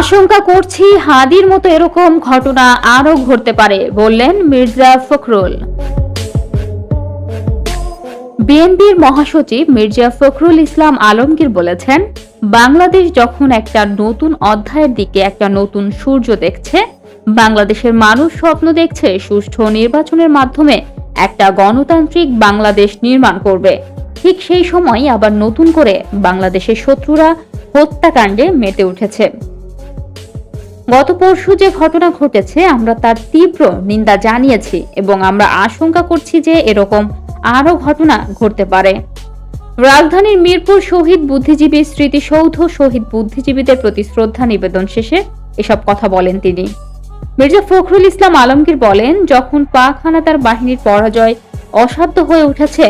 আশঙ্কা করছি হাদির মতো এরকম ঘটনা আরও ঘটতে পারে, বললেন মির্জা ফখরুল। বিএনপির মহাসচিব মির্জা ফখরুল ইসলাম আলমগীর বলেছেন, বাংলাদেশ যখন একটা নতুন অধ্যায়ের দিকে একটা নতুন সূর্য দেখছে, বাংলাদেশের মানুষ স্বপ্ন দেখছে সুষ্ঠু নির্বাচনের মাধ্যমে একটা গণতান্ত্রিক বাংলাদেশ নির্মাণ করবে। ঠিক সেই সময় আবার নতুন করে বাংলাদেশের শত্রুরা হত্যাকাণ্ডে মেতে উঠেছে। গত পরশু যে ঘটনা ঘটেছে, আমরা তার তীব্র নিন্দা জানিয়েছি এবং আমরা আশঙ্কা করছি যে এরকম আরও ঘটনা ঘটতে পারে। রাজধানীর মিরপুর শহীদ বুদ্ধিজীবী স্মৃতিসৌধ, শহীদ বুদ্ধিজীবীদের প্রতি শ্রদ্ধা নিবেদন শেষে এসব কথা বলেন তিনি। মির্জা ফখরুল ইসলাম আলমগীর বলেন, যখন পাক হানাদার বাহিনীর পরাজয় অসাধ্য হয়ে উঠেছে,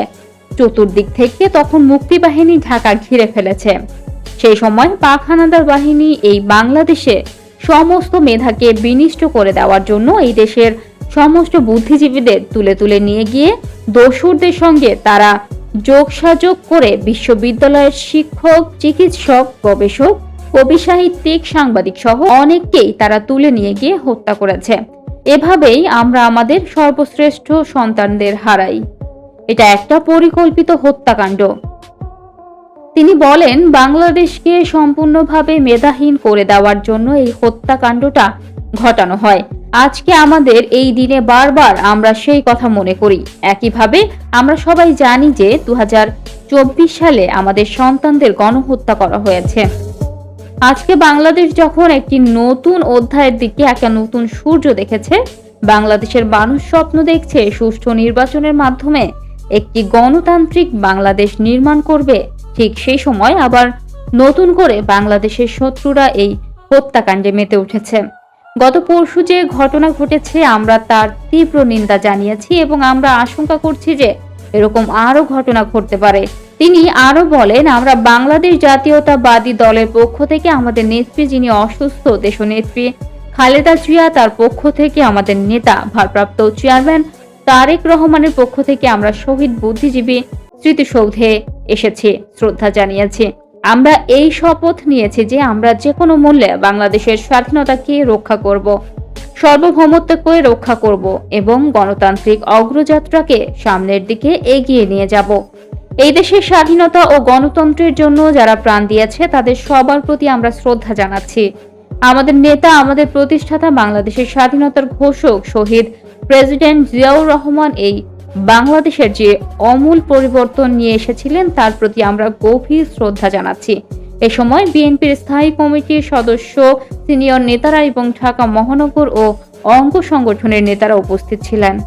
চতুর্দিক থেকে তখন মুক্তিবাহিনী ঢাকা ঘিরে ফেলেছে। সেই সময় পাক হানাদার বাহিনী এই বাংলাদেশে সমস্ত মেধাকে বিনিষ্ট করে দেওয়ার জন্য এই দেশের সমস্ত বুদ্ধিজীবীদের তুলে তুলে নিয়ে গিয়ে দস্যুরদের সঙ্গে তারা যোগসাযোগ করে বিশ্ববিদ্যালয়ের শিক্ষক, চিকিৎসক, গবেষক কবি সাহিত্যিক সাংবাদিক সহ অনেককেই তারা তুলে নিয়ে গিয়ে হত্যা করেছে। এভাবেই আমরা আমাদের সর্বশ্রেষ্ঠ সন্তানদের হারাই। এটা একটা পরিকল্পিত হত্যাকাণ্ড। তিনি বলেন, বাংলাদেশকে সম্পূর্ণভাবে মেধাহীন করে দেওয়ার জন্য এই হত্যাকাণ্ডটা ঘটানো হয়। আজকে আমাদের এই দিনে বারবার আমরা সেই কথা মনে করি। একইভাবে আমরা সবাই জানি যে দু সালে আমাদের সন্তানদের গণহত্যা করা হয়েছে। আজকে বাংলাদেশ যখন একটি নতুন অধ্যায়ের দিকে একটা নতুন সূর্য দেখেছে, বাংলাদেশের মানুষ স্বপ্ন দেখছে সুষ্ঠু নির্বাচনের মাধ্যমে একটি গণতান্ত্রিক বাংলাদেশ নির্মাণ করবে ঠিক সেই সময় আবার নতুন করে বাংলাদেশের শত্রুরা এই হত্যাকাণ্ডে মেতে উঠেছে। গত পরশু যে ঘটনা ঘটেছে, আমরা তার তীব্র নিন্দা জানিয়েছি এবং আমরা আশঙ্কা করছি যে এরকম আরও ঘটনা ঘটতে পারে। তিনি আরও বলেন, আমরা বাংলাদেশ জাতীয়তাবাদী দলের পক্ষ থেকে আমাদের নেত্রী যিনি অসুস্থ, দেশনেত্রী খালেদা জিয়া, তার পক্ষ থেকে আমাদের নেতা, ভারপ্রাপ্ত চেয়ারম্যান তারেক রহমানের পক্ষ থেকে আমরা শহীদ বুদ্ধিজীবী স্মৃতিসৌধে এসেছি, শ্রদ্ধা জানিয়েছি। আমরা এই শপথ নিয়েছি যে আমরা যে কোনো মূল্যে বাংলাদেশের স্বাধীনতাকে রক্ষা করব, সার্বভৌমত্বকে রক্ষা করব এবং গণতান্ত্রিক অগ্রযাত্রাকে সামনের দিকে এগিয়ে নিয়ে যাব। এই দেশের স্বাধীনতা ও গণতন্ত্রের জন্য যারা প্রাণ দিয়েছে, তাদের সবার প্রতি আমরা শ্রদ্ধা জানাচ্ছি। আমাদের নেতা, আমাদের প্রতিষ্ঠাতা, বাংলাদেশের স্বাধীনতার ঘোষক, শহীদ প্রেসিডেন্ট জিয়াউর রহমান এই বাংলাদেশের যে অমূল পরিবর্তন নিয়ে এসেছিলেন, তার প্রতি আমরা গভীর শ্রদ্ধা জানাচ্ছি। এ সময় বিএনপির স্থায়ী কমিটির সদস্য, সিনিয়র নেতারা এবং ঢাকা মহানগর ও অঙ্গ সংগঠনের নেতারা উপস্থিত ছিলেন।